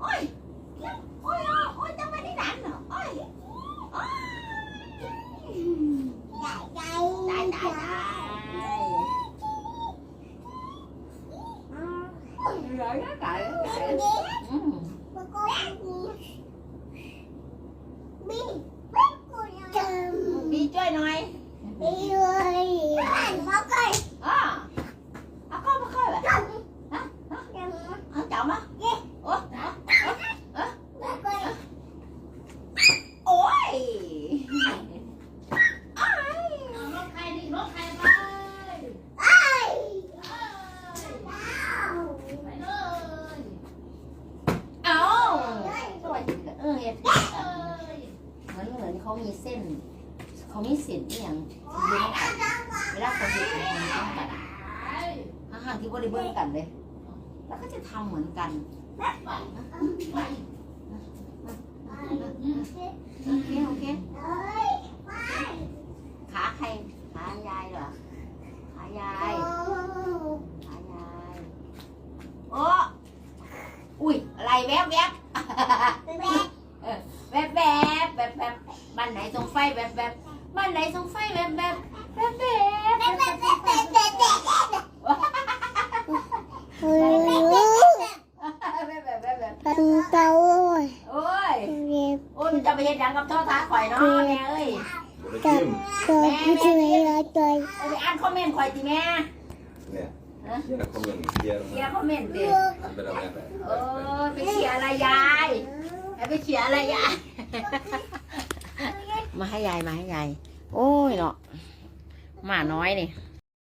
ôi ôi ôi trong đây đi đánh rồi ôi. Ôi. Đại đại đại đại đại. Rồi đó trời. Hãy subscribe cho kênh Ghiền Mì Gõ Để không bỏ lỡ những video hấp dẫn ừ vậy เอ้ยมันเหมือนเขามีเส้น เขามีเส้นอหย่างที่อยู่ในกันเวลาเขาเห็นเขาทำกันห่างที่บริเวณกันเลย แล้วก็จะทำเหมือนกันโอเคโอเคขาใครขายายเหรอขายายขายายโอ้อุ้ยอะไรแวบแวบเออ แบบแบบบ้านไหนส่งไฟแบบแบบแบบแบบแบบแบบแบบแบบแบบแบบแบบแบบแบบแบบแบบแบบแบบแบบแบบกับท่อท้าข่อยเนาะแม่เอ้ยจับตัวผู้ช่วยร้อยตัวเอาไปอ่านคอมเมนต์ข่อยติแม่เนี่ยเชียร์คอมเมนต์เชียร์เชียร์คอมเมนต์ดิไปแล้วแม่ไปโอ้ยไปเชียร์อะไรยายไปเชียร์อะไรยาย มาให้ยายมาให้ยาย โอ้ยเนาะหมาน้อยนี่